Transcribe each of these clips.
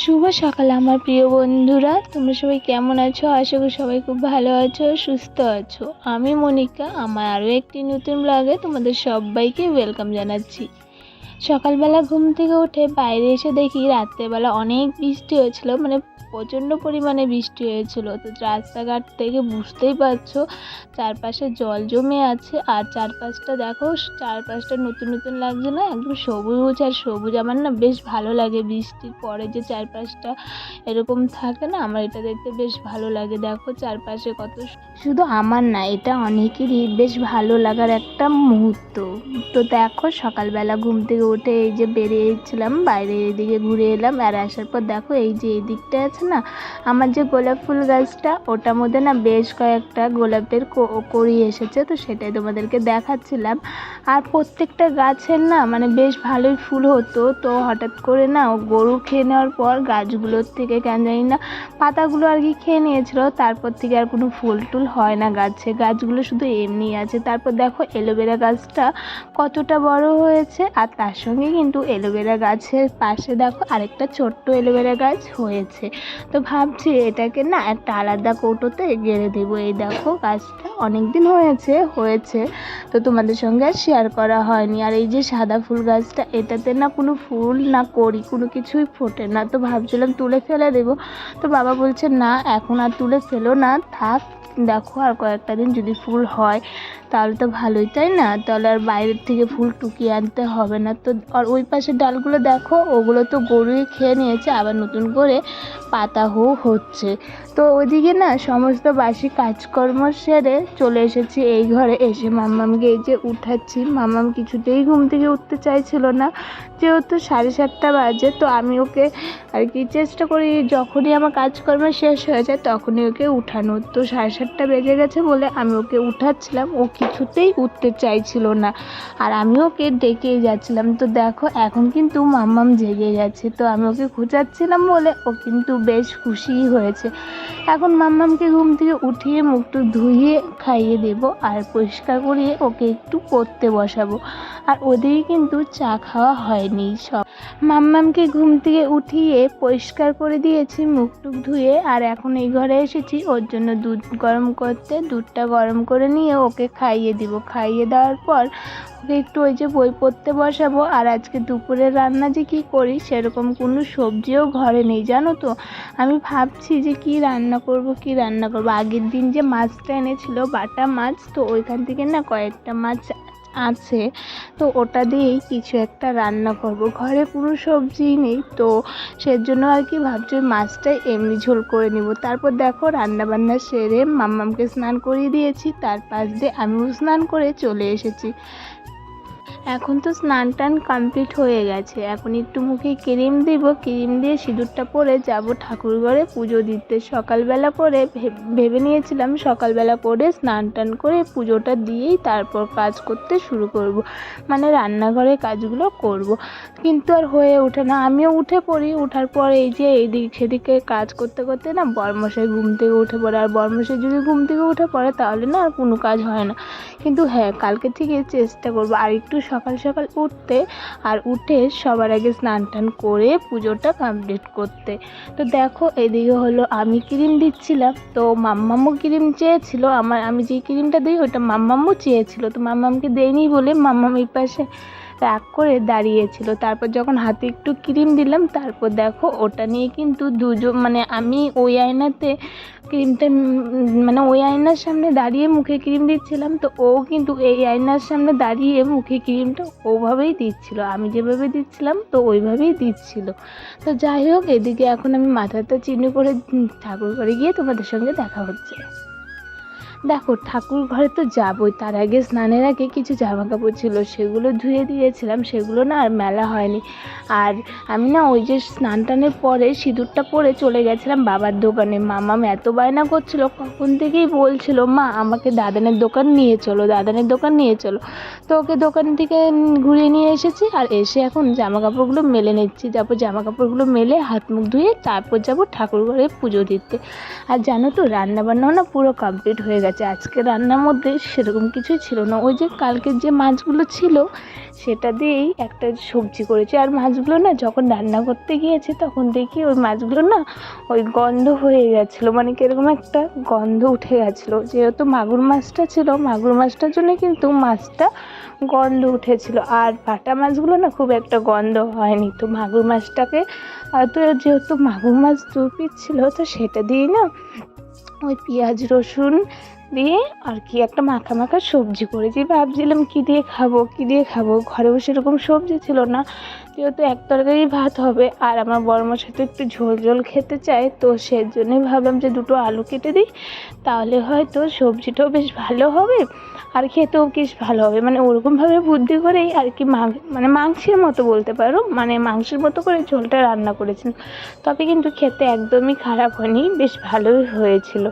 শুভ সকাল আমার প্রিয় বন্ধুরা। তোমরা সবাই কেমন আছো? আশা করি সবাই খুব ভালো আছো, সুস্থ আছো। আমি মনিকা, আমার আরও একটি নতুন ব্লগে তোমাদের সবাইকে ওয়েলকাম জানাচ্ছি। সকালবেলা ঘুম থেকে উঠে বাইরে এসে দেখি রাত্রেবেলা অনেক বৃষ্টি হয়েছিল মানে প্রচণ্ড পরিমাণে বৃষ্টি হয়েছিল। তো রাস্তাঘাট থেকে বুঝতেই পারছ, চারপাশে জল জমে আছে আর চারপাশটা দেখো, চারপাশটা নতুন নতুন লাগছে না, একদম সবুজ আর সবুজ। আমার না বেশ ভালো লাগে বৃষ্টির পরে যে চারপাশটা এরকম থাকে না, আমার এটা দেখতে বেশ ভালো লাগে। দেখো চারপাশে কত শুধু আমার না, এটা অনেকেরই বেশ ভালো লাগার একটা মুহূর্ত। তো দেখো সকালবেলা ঘুম থেকে উঠে এই যে বেরিয়েছিলাম, বাইরে এদিকে ঘুরে এলাম আর আসার পর দেখো এই যে এই দিকটা আছে না, আমার যে গোলাপ ফুল গাছটা, ওটার মধ্যে না বেশ কয়েকটা গোলাপের কড়ি এসেছে, তো সেটাই তোমাদেরকে দেখাচ্ছিলাম। আর প্রত্যেকটা গাছের না মানে বেশ ভালোই ফুল হতো, তো হঠাৎ করে না ও গরু খেয়ে নেওয়ার পর গাছগুলোর থেকে কেন জানি না পাতাগুলো আর কি খেয়ে নিয়েছিল, তারপর থেকে আর কোনো ফুল টুল হয় না গাছে, গাছগুলো শুধু এমনি আছে। তারপর দেখো এলোভেরা গাছটা কতটা বড় হয়েছে, আর তার সঙ্গে কিন্তু এলোভেরা গাছের পাশে দেখো আরেকটা ছোট্ট এলোভেরা গাছ হয়েছে। তো ভাবছি এটাকে না একটা আলাদা কৌটোতে গেড়ে দেবো। এই দেখো গাছটা অনেক দিন হয়েছে হয়েছে। তো তোমাদের সঙ্গে আর শেয়ার করা হয়নি। আর এই যে সাদা ফুল গাছটা, এটাতে না কোনো ফুল না করি কোনো কিছুই ফোটে না। তো ভাবছিলাম তুলে ফেলে দেবো। তো বাবা বলছে, না, এখন আর তুলে ফেলো না, থাক, দেখো আর কয়েকটা দিন যদি ফুল হয়, তাহলে তো ভালোই, তাই না? তাহলে আর বাইরের থেকে ফুল টুকিয়ে আনতে হবে না। তো আর ওই পাশের ডালগুলো দেখো, ওগুলো তো গরুই খেয়ে নিয়েছে, আবার নতুন করে পাতা হচ্ছে। তো ওদিকে না সমস্ত বাসি কাজকর্ম সেরে চলে এসেছি এই ঘরে এসে মাম্মামকে এই যে উঠাচ্ছি। মাম্মাম কিছুতেই ঘুম থেকে উঠতে চাইছিল না। যেহেতু সাড়ে সাতটা বাজে, তো আমি ওকে আর কি চেষ্টা করি যখনই আমার কাজকর্ম শেষ হয়ে যায় তখনই ওকে উঠানোর তো সাড়ে সাতটা বেজে গেছে বলে আমি ওকে উঠাচ্ছিলাম। ও কিছুতেই উঠতে চাইছিল না। আর আমি ওকে ডেকেই যাচ্ছিলাম। তো দেখো এখন কিন্তু মাম্মাম জেগে গেছে। তো আমি ওকে খোঁচাচ্ছিলাম বলে ও কিন্তু বেশ খুশিই হয়েছে। এখন মাম্মামকে ঘুম থেকে উঠিয়ে মুখটু ধুইয়ে খাইয়ে দেব আর পরিষ্কার করিয়ে ওকে একটু পড়তে বসাবো। আর ওদেরই কিন্তু চা খাওয়া হয়নি সব। মাম্মামকে ঘুম থেকে উঠিয়ে পরিষ্কার করে দিয়েছি, মুখ টুক ধুয়ে। আর এখন এই ঘরে এসেছি, ওর জন্য দুধ গরম করতে। দুধটা গরম করে নিয়ে ওকে খাইয়ে দিব। খাইয়ে দেওয়ার পর একটু ওই যে বই পড়তে বসাবো। আর আজকে দুপুরের রান্না যে কী করি, সেরকম কোনো সবজিও ঘরে নেই, জানো তো? আমি ভাবছি যে কি রান্না করব, কি রান্না করব? আগের দিন যে মাছটা এনেছিল, বাটা মাছ, তো ওইখান থেকে না কয়েকটা মাছ আছে, তো ওটা দিয়েই কিছু একটা রান্না করব। ঘরে কোনো সবজিই নেই, তো সেজন্য আর কি ভাবছি মাছটাই এমনি ঝোল করে নিব। তারপর দেখো রান্না বান্না সেরে মাম্মামকে স্নান করিয়ে দিয়েছি, তার পাশ দিয়ে আমিও স্নান করে চলে এসেছি। এখন তো স্নান টান কমপ্লিট হয়ে গেছে। এখন একটু মুখে ক্রিম দিব, ক্রিম দিয়ে সিঁদুরটা পরে যাব ঠাকুর ঘরে পুজো দিতে। সকালবেলা করে ভেবে নিয়েছিলাম সকালবেলা পরে স্নান টান করে পুজোটা দিয়েই তারপর কাজ করতে শুরু করব। মানে রান্নাঘরের কাজগুলো করব। কিন্তু আর হয়ে ওঠে না। আমিও উঠে পড়ি। ওঠার পর এই যে এইদিক সেদিকে কাজ করতে করতে না বরমশাই ঘুম থেকে উঠে পড়ে। আর বরমশাই যদি ঘুম থেকে উঠে পড়ে তাহলে না আর কোনো কাজ হয় না। কিন্তু হ্যাঁ কালকে থেকে চেষ্টা করব। আর একটু সকাল সকাল উঠতে আর উঠে সবার আগে স্নান টান করে পুজোটা কমপ্লিট করতে। তো দেখো, এদিকে হলো আমি ক্রিম দিচ্ছিলাম, তো মাম্মামও ক্রিম চেয়েছিল, আমার, আমি যে ক্রিমটা দিই ওটা মাম্মামও চেয়েছিল, তো মাম্মামকে দেয়নি বলে মাম্মাম এই পাশে রাগ করে দাঁড়িয়েছিল। তারপর যখন হাতে একটু ক্রিম দিলাম, তারপর দেখো ওটা নিয়ে কিন্তু দুজন মানে আমি ওই আয়নাতে ক্রিমটা মানে ওই আয়নার সামনে দাঁড়িয়ে মুখে ক্রিম দিচ্ছিলাম, তো ও কিন্তু এই আয়নার সামনে দাঁড়িয়ে মুখে ক্রিমটা ওভাবেই দিচ্ছিল। আমি যেভাবে দিচ্ছিলাম, তো ওইভাবেই দিচ্ছিল। তো যাই হোক, এদিকে এখন আমি মাথাটা চিনি করে ঠাকুর করে গিয়ে তোমাদের সঙ্গে দেখা হচ্ছে। দেখো, ঠাকুর ঘরে তো যাবই, তার আগে স্নানের আগে কিছু জামা কাপড় ছিল, সেগুলো ধুয়ে দিয়েছিলাম, সেগুলো না আর মেলা হয়নি। আর আমি না ওই যে স্নান টানের পরে সিঁদুরটা পরে চলে গেছিলাম বাবার দোকানে। মামাম এত বায়না করছিল, কখন থেকেই বলছিল, মা, আমাকে দাদানের দোকান নিয়ে চলো, দাদানের দোকান নিয়ে চলো। তো ওকে দোকান থেকে ঘুরিয়ে নিয়ে এসেছি আর এসে এখন জামা কাপড়গুলো মেলে নিচ্ছি। তারপর জামা কাপড়গুলো মেলে হাত মুখ ধুয়ে তারপর যাব ঠাকুর ঘরে পুজো দিতে। আর জানো তো রান্না বান্নাও না পুরো কমপ্লিট হয়ে হয়ে গেছে। আজকে রান্নার মধ্যে সেরকম কিছুই ছিল না। ওই যে কালকের যে মাছগুলো ছিল, সেটা দিয়েই একটা সবজি করেছি। আর মাছগুলো না যখন রান্না করতে গিয়েছে, তখন দেখি ওই মাছগুলো না ওই গন্ধ হয়ে গেছিল। মানে কীরকম একটা গন্ধ উঠে গেছিল। যেহেতু মাগুর মাছটা ছিল, মাগুর মাছটার জন্য কিন্তু মাছটা গন্ধ উঠেছিল। আর বাটা মাছগুলো না খুব একটা গন্ধ হয়নি। তো মাগুর মাছটাকে তো যেহেতু মাগুর মাছ দু ছিল, তো সেটা দিয়ে না ওই পেঁয়াজ, রসুন দিয়ে আর কি একটা মাখা মাখা সবজি করেছি। ভাবছিলাম কী দিয়ে খাব, কী দিয়ে খাব? ঘরেও সেরকম সবজি ছিল না, যেহেতু এক তরকারি ভাত হবে আর আমার বড়মশাই তো একটু ঝোল ঝোল খেতে চায়, তো সেজন্যই ভাবলাম যে দুটো আলু কেটে দিই, তাহলে হয়তো সবজিটাও বেশ ভালো হবে আর খেতেও বেশ ভালো হবে। মানে ওরকমভাবে বুদ্ধি করেই আর কি মানে মাংসের মতো বলতে পারো মানে মাংসের মতো করে ঝোলটা রান্না করেছেন তবে কিন্তু খেতে একদমই খারাপ হয়নি, বেশ ভালোই হয়েছিল।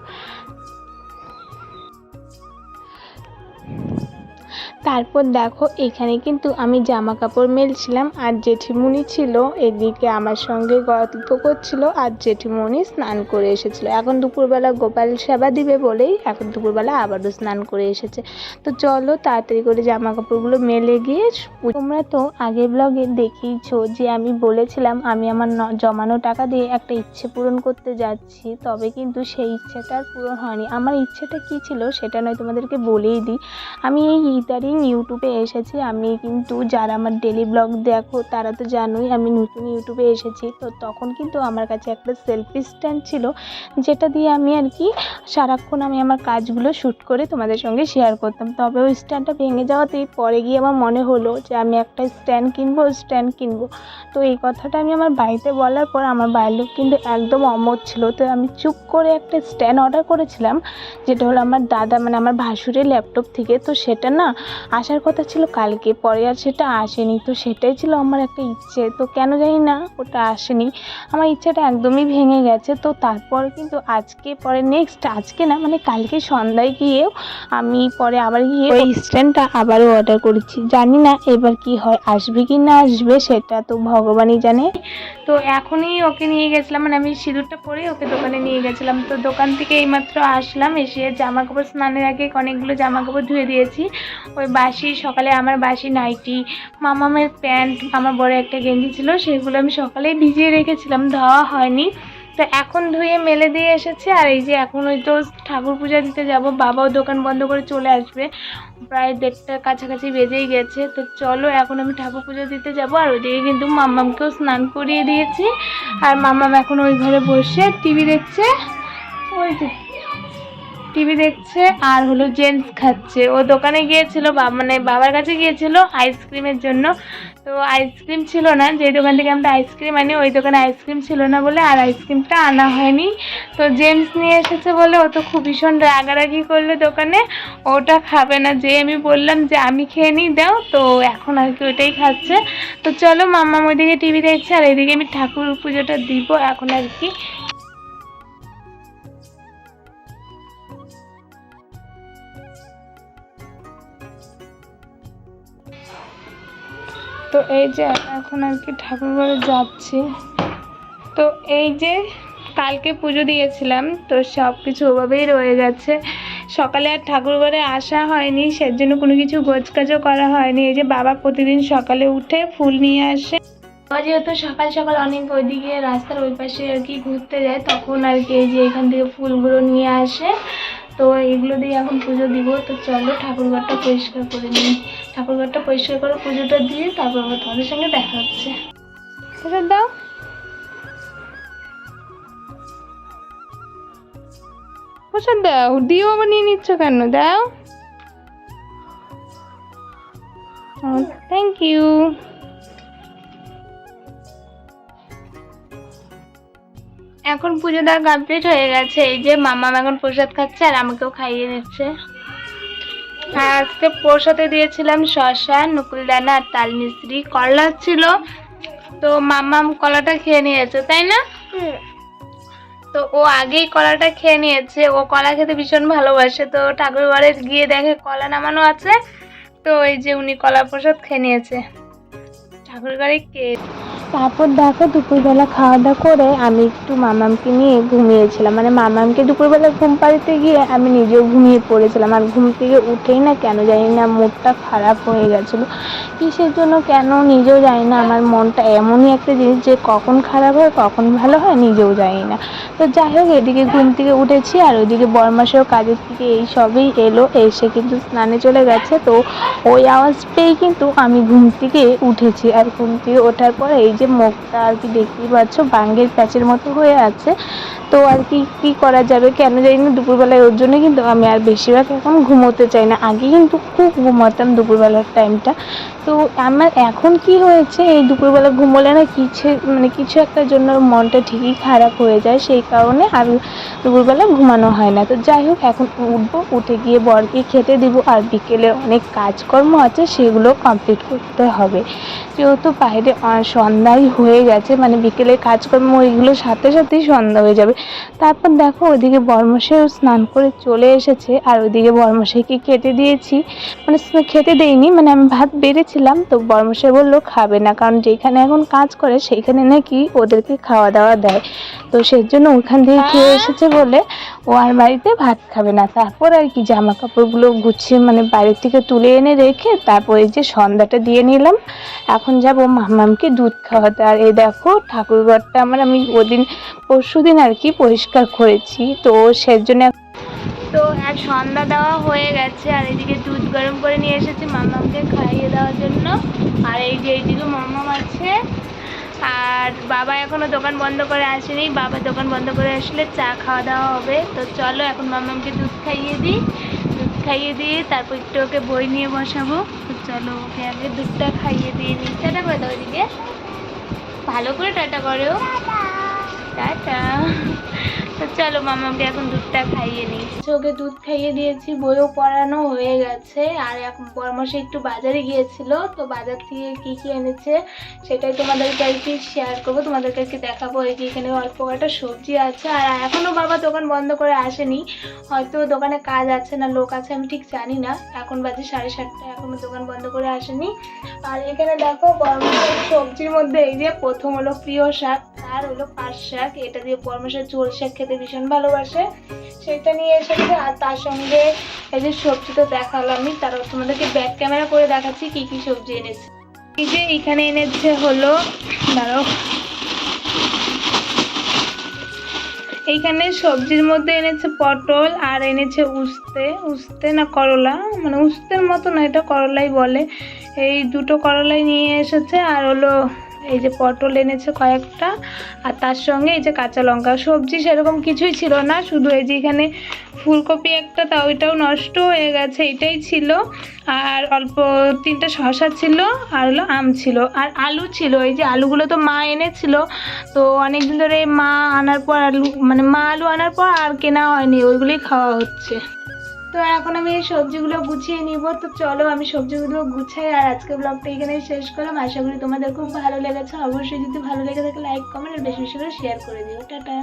তারপর দেখো, এখানে কিন্তু আমি জামা কাপড় মেলছিলাম আর জেঠিমুনি ছিল এদিকে আমার সঙ্গে গল্প করছিল আর জেঠিমুনি স্নান করে এসেছিল। এখন দুপুরবেলা গোপাল সেবা দিবে বলেই এখন দুপুরবেলা আবারও স্নান করে এসেছে। তো চলো তাড়াতাড়ি করে জামা কাপড়গুলো মেলে গিয়ে তোমরা তো আগের ব্লগে দেখেইছো যে আমি বলেছিলাম আমি আমার জমানো টাকা দিয়ে একটা ইচ্ছে পূরণ করতে যাচ্ছি, তবে কিন্তু সেই ইচ্ছেটা আর পূরণ হয়নি। আমার ইচ্ছেটা কী ছিল সেটা নয়, তোমাদেরকে বলেই দিই। আমি এই ইদারিং ইউটিউবে এসেছি। আমি কিন্তু যারা আমার ডেলি ব্লগ দেখো, তারা তো জানোই আমি নতুন ইউটিউবে এসেছি। তো তখন কিন্তু আমার কাছে একটা সেলফি স্ট্যান্ড ছিল, যেটা দিয়ে আমি আর কি সারাক্ষণ আমি আমার কাজগুলো শ্যুট করে তোমাদের সঙ্গে শেয়ার করতাম। তবে ওই স্ট্যান্ডটা ভেঙে যাওয়াতেই পরে গিয়ে আমার মনে হলো যে আমি একটা স্ট্যান্ড কিনবো স্ট্যান্ড কিনবো। তো এই কথাটা আমি আমার বাড়িতে বলার পর আমার বাড়ির লোক কিন্তু একদম অমত ছিল। তো আমি চুপ করে একটা স্ট্যান্ড অর্ডার করেছিলাম, যেটা হলো আমার দাদা মানে আমার ভাসুরের ল্যাপটপ থেকে। তো সেটা না আসার কথা ছিল কালকে পরে আর সেটা আসেনি। তো সেটাই ছিল আমার একটা ইচ্ছে। তো কেন জানি না ওটা আসেনি। আমার ইচ্ছাটা একদমই ভেঙে গেছে। তো তারপর কিন্তু আজকে পরে নেক্সট আজকে না মানে কালকে সন্ধ্যায় গিয়েও আমি পরে আবার গিয়ে ওই স্ট্যান্ডটা আবারও অর্ডার করেছি। জানি না এবার কি হয় আসবে কি না আসবে সেটা তো ভগবানই জানে। তো এখনই ওকে নিয়ে গেছিলাম মানে আমি সিঁদুরটা পরে ওকে দোকানে নিয়ে গেছিলাম। তো দোকান থেকে এইমাত্র আসলাম এসে জামা কাপড় স্নানের আগে অনেকগুলো জামা কাপড় ধুয়ে দিয়েছি। ওই বাসি সকালে আমার বাসি নাইটি, মামামের প্যান্ট, আমার বড় একটা গেঞ্জি ছিল, সেগুলো আমি সকালে ভিজিয়ে রেখেছিলাম, ধোয়া হয়নি। তো এখন ধুয়ে মেলে দিয়ে এসেছে, আর এই যে এখন ওই তো ঠাকুর পূজা দিতে যাব, বাবাও দোকান বন্ধ করে চলে আসবে। প্রায় দেড়টার কাছাকাছি বেজেই গেছে, তো চলো এখন আমি ঠাকুর পুজো দিতে যাব, আর ওইদিকে কিন্তু মাম্মামকেও স্নান করিয়ে দিয়েছি। আর মাম্মাম এখন ওই ঘরে বসে টিভি দেখছে, ওই যে টিভি দেখছে আর হলো জেন্টস খাচ্ছে। ও দোকানে গিয়েছিল মানে বাবার কাছে গিয়েছিল আইসক্রিমের জন্য। তো আইসক্রিম ছিল না যে দোকান থেকে আমরা আইসক্রিম আনি, ওই দোকানে আইসক্রিম ছিল না বলে আর আইসক্রিমটা আনা হয়নি। তো জেমস নিয়ে এসেছে বলে ও তো খুব ভীষণ রাগারাগি করল দোকানে। ওটা খাবে না যে আমি বললাম যে আমি খেয়ে নিই, দাও। তো এখন আর কি ওটাই খাচ্ছে। তো চলো মাম্মা ওইদিকে টিভি দেখছে, আর এদিকে আমি ঠাকুর পুজোটা দিব, এখন আর কি তো এই যে এখন আর কি ঠাকুর ঘরে যাচ্ছি। তো এই যে কালকে পুজো দিয়েছিলাম, তো সব কিছু ওভাবেই রয়ে গেছে। সকালে আর ঠাকুর ঘরে আসা হয়নি, সেজন্য কোনো কিছু গোছকাজও করা হয়নি। এই যে বাবা প্রতিদিন সকালে উঠে ফুল নিয়ে আসে। যেহেতু সকাল সকাল অনেক ওইদিকে রাস্তার ওই পাশে আর কি ঘুরতে যায়, তখন আর কি এই যে এখান থেকে ফুলগুলো নিয়ে আসে। তো এগুলো দিয়ে এখন পুজো দিব। তো চলো ঠাকুরঘরটা পরিষ্কার করে নিই। ঠাকুরঘরটা পরিষ্কার করে পুজোটা দিয়ে তারপর আবার তোমাদের সঙ্গে দেখা হচ্ছে। দাও। প্রসাদ দাও দিও আবার নিয়ে নিচ্ছ কেন? দাও। থ্যাংক ইউ এখন পুজো দেওয়া কমপ্লিট হয়ে গেছে। এই যে মামা এখন প্রসাদ খাচ্ছে আর আমাকেও খাইয়ে দিচ্ছে। আর আজকে প্রসাদে দিয়েছিলাম শসা নকুলদানা আর তাল মিশ্রি করলা ছিল। তো মামাম কলাটা খেয়ে নিয়েছে তাই না? তো ও আগেই কলাটা খেয়ে নিয়েছে। ও কলা খেতে ভীষণ ভালোবাসে। তো ঠাকুর ঘরে গিয়ে দেখে কলা নামানো আছে। তো এই যে উনি কলা প্রসাদ খেয়ে নিয়েছে। ঠাকুর ঘরে কে তারপর দেখো দুপুরবেলা খাওয়া দাওয়া করে আমি একটু মামামকে নিয়ে ঘুমিয়েছিলাম। মানে মামামকে দুপুরবেলা ঘুম পাড়িতে গিয়ে আমি নিজেও ঘুমিয়ে পড়েছিলাম। আর ঘুম থেকে উঠেই না কেন জানি না, মুডটা খারাপ হয়ে গেছিল। কিসের জন্য কেন নিজেও জানি না, আমার মনটা এমনই একটা জিনিস যে কখন খারাপ হয়, কখন ভালো হয়, নিজেও জানি না। তো যাই হোক, এদিকে ঘুম থেকে উঠেছি আর ওইদিকে বরমাসেও কাজের থেকে এই সবই এলো, এসে কিন্তু স্নানে চলে গেছে। তো ওই আওয়াজ পেয়েই কিন্তু আমি ঘুম থেকে উঠেছি আর ঘুম থেকে ওঠার পর এই যে মুখটা আর কি দেখতেই পাচ্ছ, বাঙ্গের প্যাচের মতো হয়ে আছে। তো আর কি, কী করা যাবে কেন জানি না, দুপুরবেলায় ওর জন্য কিন্তু আমি আর বেশিরভাগ এখন ঘুমোতে চাই না। আগে কিন্তু খুব ঘুমাতাম দুপুরবেলার টাইমটা। তো আমার এখন কি হয়েছে, এই দুপুরবেলা ঘুমোলে না কিছু মানে কিছু একটা জন্য মনটা ঠিকই খারাপ হয়ে যায়। সেই কারণে আর দুপুরবেলা ঘুমানো হয় না। তো যাই হোক, এখন উঠবো, উঠে গিয়ে বরকে খেতে দিব আর বিকেলে অনেক কাজকর্ম আছে, সেগুলো কমপ্লিট করতে হবে। যেহেতু বাইরে সন্ধ্যাই হয়ে গেছে মানে বিকেলে কাজকর্ম ওইগুলোর সাথে সাথেই সন্ধ্যা হয়ে যাবে। তারপর দেখো, ওইদিকে বর্মশাইও স্নান করে চলে এসেছে, আর ওইদিকে বর্মশাইকে খেতে দিয়েছি। মানে খেতে দেইনি মানে আমি ভাত বেড়েছিলাম, তো বর্মশাই বলল খাবে না, কারণ যেখানে এখন কাজ করে সেইখানে নাকি ওদেরকে খাওয়া দাওয়া দেয়। তো সেই জন্য ওখান থেকে খেয়ে এসেছে বলে ও আর বাড়িতে ভাত খাবে না। তারপর আর কি জামা কাপড়গুলো গুছিয়ে মানে বাড়ি থেকে তুলে এনে রেখে তারপর এই যে সন্ধ্যাটা দিয়ে নিলাম এখন যাব মামামকে দুধ খাওয়াতে। আর এই দেখো ঠাকুরঘরটা আমার আমি ওদিন পরশু দিন আর কি পরিষ্কার করেছি। তো সেজন্য তো আর সন্ধ্যা দেওয়া হয়ে গেছে আর এদিকে দুধ গরম করে নিয়ে এসেছি মামামকে খাইয়ে দেওয়ার জন্য। আর এই যে এইদিকে মামাম আছে আর বাবা এখনও দোকান বন্ধ করে আসেনি। বাবা দোকান বন্ধ করে আসলে চা খাওয়া দাওয়া হবে। তো চলো এখন মামামকে দুধ খাইয়ে দিই। দুধ খাইয়ে দিয়ে তারপর একটু ওকে বই নিয়ে বসাবো। তো চলো ওকে আগে দুধটা খাইয়ে দিয়ে নিই। টাটা করে দাও ওইদিকে ভালো করে টাটা করো। টাটা। চলো মামাকে এখন দুধটা খাইয়ে নিই। ওকে দুধ খাইয়ে দিয়েছি, বইও পড়ানো হয়ে গেছে। আর এখন পরামর্শ একটু বাজারে গিয়েছিল, তো বাজার থেকে কি কি এনেছে সেটাই তোমাদেরকে আর কি শেয়ার করব। তোমাদেরকে আর কি দেখাবো এই যে এখানে অল্প কটা সবজি আছে। আর এখনও বাবা দোকান বন্ধ করে আসেনি। হয়তো দোকানে কাজ আছে না, লোক আছে, আমি ঠিক জানি না। এখন বাজে সাড়ে সাতটা এখনও দোকান বন্ধ করে আসেনি। আর এখানে দেখো বর্মশাই সবজির মধ্যে এই যে প্রথম হলো প্রিয় শাক, আর হলো পাট শাক। এটা দিয়ে বর্মশাই চোল শাক খেতে ভীষণ ভালোবাসে। সেটা নিয়ে এসেছে আর তার সঙ্গে এই যে সবজি তো দেখালামই, তার তোমাদেরকে ব্যাক ক্যামেরা করে দেখাচ্ছি কি কি সবজি এনেছে। এই যে এখানে এনেছে হলো, দাঁড়াও। এইখানে সবজির মধ্যে এনেছে পটল আর এনেছে উস্তে উস্তে না করলা? মানে উস্তের মতো না, এটা করলাই বলে। এই দুটো করলাই নিয়ে এসেছে আর হলো এই যে পটল এনেছে কয়েকটা, আর তার সঙ্গে এই যে কাঁচা লঙ্কা সবজি সেরকম কিছুই ছিল না, শুধু এই যে এখানে ফুলকপি একটা তা ওইটাও নষ্ট হয়ে গেছে, এটাই ছিল। আর অল্প তিনটা শসা ছিল, আর হলো আম ছিল, আর আলু ছিল, এই যে আলুগুলো তো মা এনেছিল, তো অনেক দিন ধরে মা আনার পর আলু মানে মা আলু আনার পর আর কেনা হয়নি, ওইগুলোই খাওয়া হচ্ছে। তো এখন আমি এই সবজিগুলো গুছিয়ে নিব। তো চলো আমি সবজিগুলো গুছাই আর আজকে ব্লগটা এখানে শেষ করলাম। আশা করি তোমাদের খুব ভালো লেগেছে। অবশ্যই যদি ভালো লেগে থাকে লাইক কমেন্ট আর বেশি বেশি করে শেয়ার করে দিও। টাটা।